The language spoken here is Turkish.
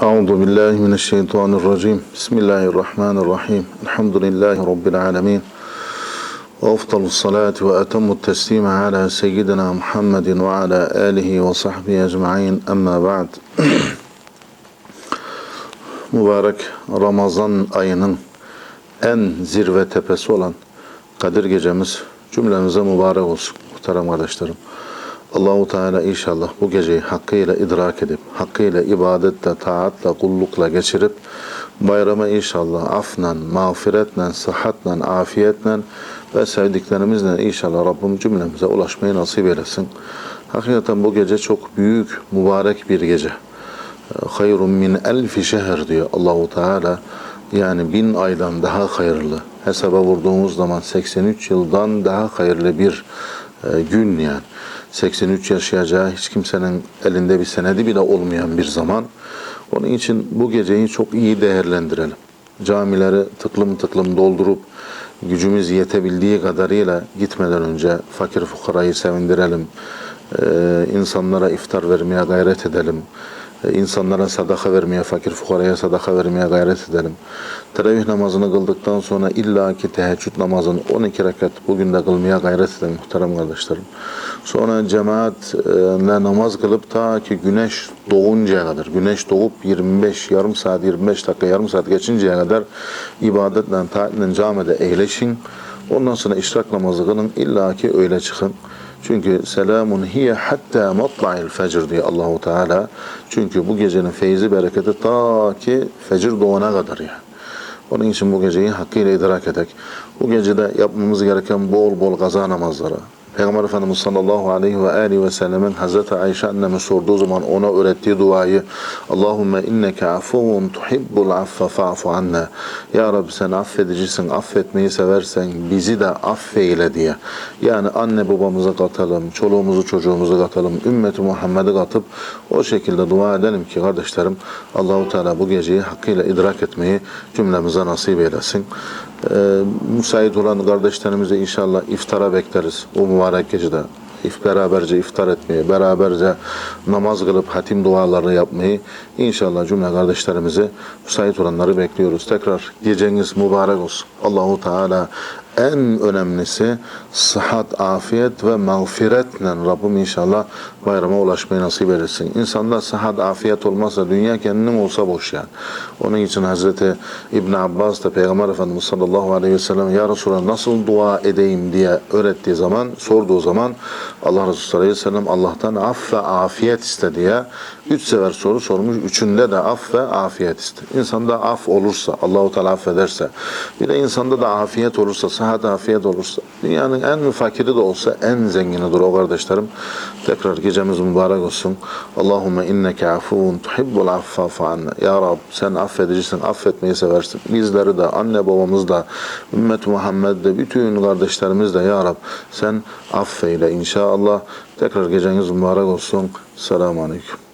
Euzu billahi mineşşeytanirracim. Bismillahirrahmanirrahim. Elhamdülillahi rabbil alamin. Ve efdalus salatu ve etemmu teslim ala seyyidina Muhammedin ve ala alihi ve sahbihi ecmaîn. Amma ba'd. Mübarek Ramazan ayının en zirve tepesi olan Kadir gecemiz cümlemize mübarek olsun muhterem kardeşlerim. Allahu Teala inşallah bu geceyi hakkıyla idrak edip, hakkıyla ibadetle, taatla, kullukla geçirip, bayrama inşallah afnan, mağfiretle, sıhhatle, afiyetle ve sevdiklerimizle inşallah Rabbim cümlemize ulaşmayı nasip eylesin. Hakikaten bu gece çok büyük, mübarek bir gece. Hayrun min elfi şehr diyor Allahu Teala. Yani bin aydan daha hayırlı. Hesaba vurduğumuz zaman 83 yıldan daha hayırlı bir e, gün yani. 83 yaşayacağı hiç kimsenin elinde bir senedi bile olmayan bir zaman. Onun için bu geceyi çok iyi değerlendirelim. Camileri tıklım tıklım doldurup gücümüz yetebildiği kadarıyla gitmeden önce fakir fukarayı sevindirelim. Ee, insanlara iftar vermeye gayret edelim. İnsanlara sadaka vermeye, fakir fukaraya sadaka vermeye gayret edelim. Teravih namazını kıldıktan sonra illaki teheccüd namazını 12 rekat bugün de kılmaya gayret edelim muhterem kardeşlerim. Sonra cemaatle namaz kılıp ta ki güneş doğuncaya kadar, güneş doğup 25 yarım saat, 25 dakika, yarım saat geçinceye kadar ibadetle, taatle camide eğleşin. Ondan sonra işrak namazı kılın, illaki öyle çıkın. Çünkü selamun hiye hatta matla'il fecr diyor Allahu Teala. Çünkü bu gecenin feyzi bereketi ta ki fecir doğana kadar yani. Onun için bu geceyi hakkıyla idrak edek. Bu gecede yapmamız gereken bol bol kaza namazları. Peygamber Efendimiz sallallahu aleyhi ve aleyhi ve sellemin Hazreti Ayşe anneme sorduğu zaman ona öğrettiği duayı Allahümme inneke afuvun tuhibbul affe fa'fu anna. Ya Rabbi sen affedicisin, affetmeyi seversen bizi de affeyle diye. Yani anne babamızı katalım, çoluğumuzu çocuğumuzu katalım, ümmeti Muhammed'i katıp o şekilde dua edelim ki kardeşlerim Allahu Teala bu geceyi hakkıyla idrak etmeyi cümlemize nasip eylesin. Ee, müsait olan kardeşlerimize inşallah iftara bekleriz bu mübarek gecede. Beraberce iftar etmeyi, beraberce namaz kılıp hatim dualarını yapmayı inşallah cümle kardeşlerimizi müsait olanları bekliyoruz. Tekrar geceniz mübarek olsun. Allahu Teala en önemlisi sıhhat, afiyet ve mağfiretle Rabbim inşallah bayrama ulaşmayı nasip eylesin. İnsanda sıhhat, afiyet olmazsa dünya kendinin olsa boş yani. Onun için Hazreti İbn Abbas da Peygamber Efendimiz sallallahu aleyhi ve sellem Ya Resulallah nasıl dua edeyim diye öğrettiği zaman, sorduğu zaman Allah Resulü sallallahu aleyhi ve sellem Allah'tan af ve afiyet iste diye üç sefer soru sormuş. Üçünde de af ve afiyet iste. İnsanda af olursa, Allahu Teala affederse, bir de insanda da afiyet olursa, sıhhat afiyet olursa, dünyanın en fakiri de olsa en zenginidir o kardeşlerim. Tekrar gecemiz mübarek olsun. Allahümme inneke afuvun tuhibbul affa fa'anna. Ya Rab sen affedicisin, affetmeyi seversin. Bizleri de, anne babamız da, ümmet Muhammed de, bütün kardeşlerimiz de Ya Rab sen affeyle inşallah. Tekrar geceniz mübarek olsun. Selamun Aleyküm.